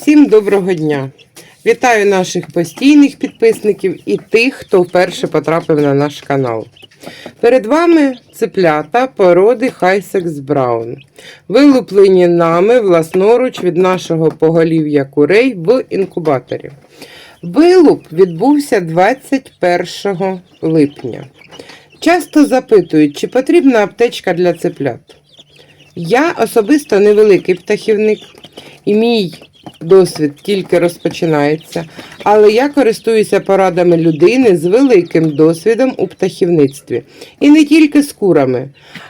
Всім доброго дня! Вітаю наших постійних підписників і тих, хто вперше потрапив на наш канал. Перед вами цеплята породи Хайсекс Браун, вилуплені нами власноруч від нашого поголів'я курей в інкубаторі. Вилуп відбувся 21 липня. Часто запитують, чи потрібна аптечка для цеплят. Я особисто невеликий птахівник, і мій досвід тільки розпочинається, але я користуюся порадами людини з великим досвідом у птахівництві. І не тільки з курами,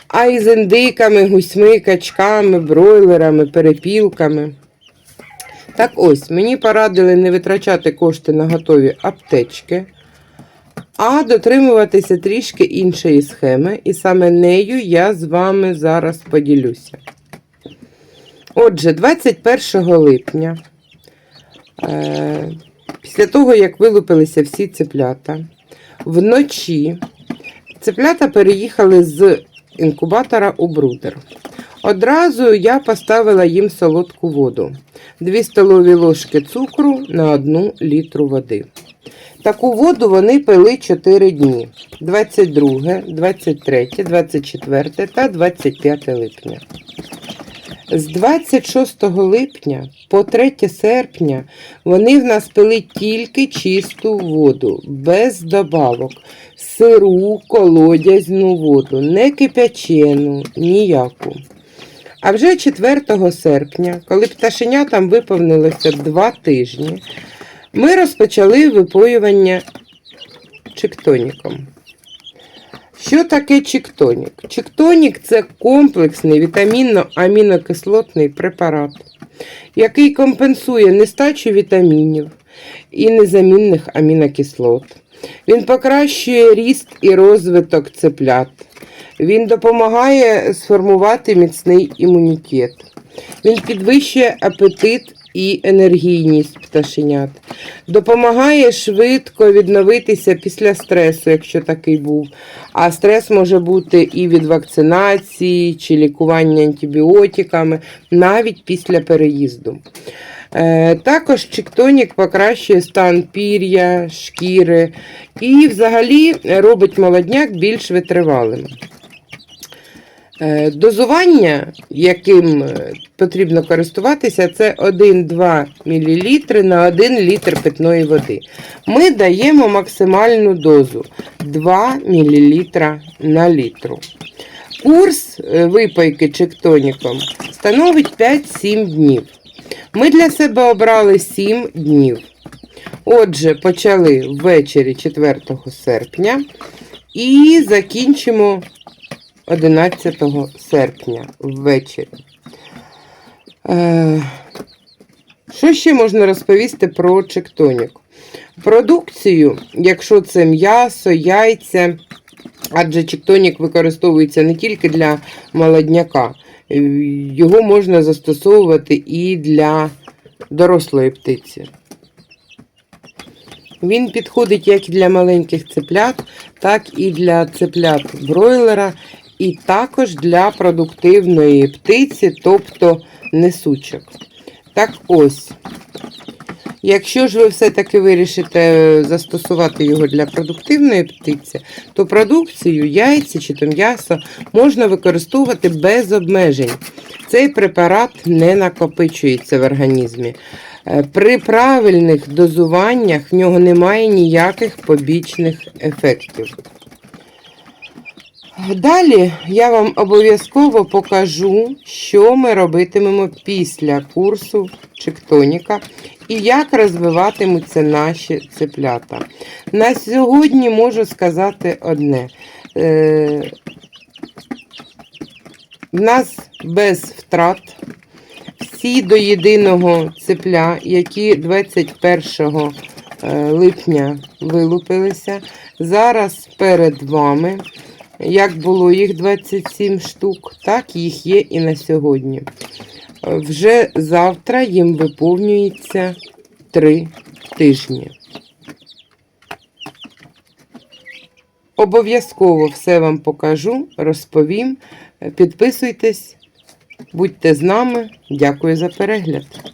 а й з індиками, гусьми, качками, бройлерами, перепілками. Так ось, мені порадили не витрачати кошти на готові аптечки, а дотримуватися трішки іншої схеми, і саме нею я з вами зараз поділюся. Отже, 21 липня, е, після того, як вилупилися всі цеплята, вночі цеплята переїхали з інкубатора у брудер. Одразу я поставила їм солодку воду, 2 столові ложки цукру на 1 літру води. Таку воду вони пили 4 дні: 22, 23, 24 та 25 липня. З 26 липня по 3 серпня вони в нас пили тільки чисту воду, без добавок, сиру, колодязну воду, не кипячену, ніяку. А вже 4 серпня, коли пташенятам виповнилося 2 тижні, ми розпочали випоювання чиктоніком. Що таке чиктонік? Чиктонік це комплексний вітамінно-амінокислотний препарат, який компенсує нестачу вітамінів і незамінних амінокислот. Він покращує ріст і розвиток цеплят. Він допомагає сформувати міцний імунітет. Він підвищує апетит і енергійність пташенят. Допомагає швидко відновитися після стресу, якщо такий був. А стрес може бути і від вакцинації, чи лікування антибіотиками, навіть після переїзду. Е, Також чиктонік покращує стан пір'я, шкіри і взагалі робить молодняк більш витривалим. Е, Дозування, яким е, потрібно користуватися, це 1-2 мл на 1 літр питної води. Ми даємо максимальну дозу 2 мл на літру. Курс е, випайки чектоніком становить 5-7 днів. Ми для себе обрали 7 днів. Отже, почали ввечері 4 серпня і закінчимо 11 серпня ввечері. Е, Що ще можна розповісти про чектонік? Продукцію, якщо це м'ясо, яйця, адже чектонік використовується не тільки для молодняка, його можна застосовувати і для дорослої птиці. Він підходить як для маленьких цеплят, так і для цеплят бройлера, і також для продуктивної птиці, тобто несучок. Так ось. Якщо ж ви все-таки вирішите застосувати його для продуктивної птиці, то продукцію, яйця чи то м'ясо можна використовувати без обмежень. Цей препарат не накопичується в організмі. Е, При правильних дозуваннях в нього немає ніяких побічних ефектів. Далі я вам обов'язково покажу, що ми робитимемо після курсу чектоніка і як розвиватимуться наші цеплята. На сьогодні можу сказати одне. Е, В нас без втрат всі до єдиного цепля, які 21 е, липня вилупилися, зараз перед вами. Як було їх 27 штук, так їх є і на сьогодні. Вже завтра їм виповнюється 3 тижні. Обов'язково все вам покажу, розповім. Підписуйтесь, будьте з нами. Дякую за перегляд.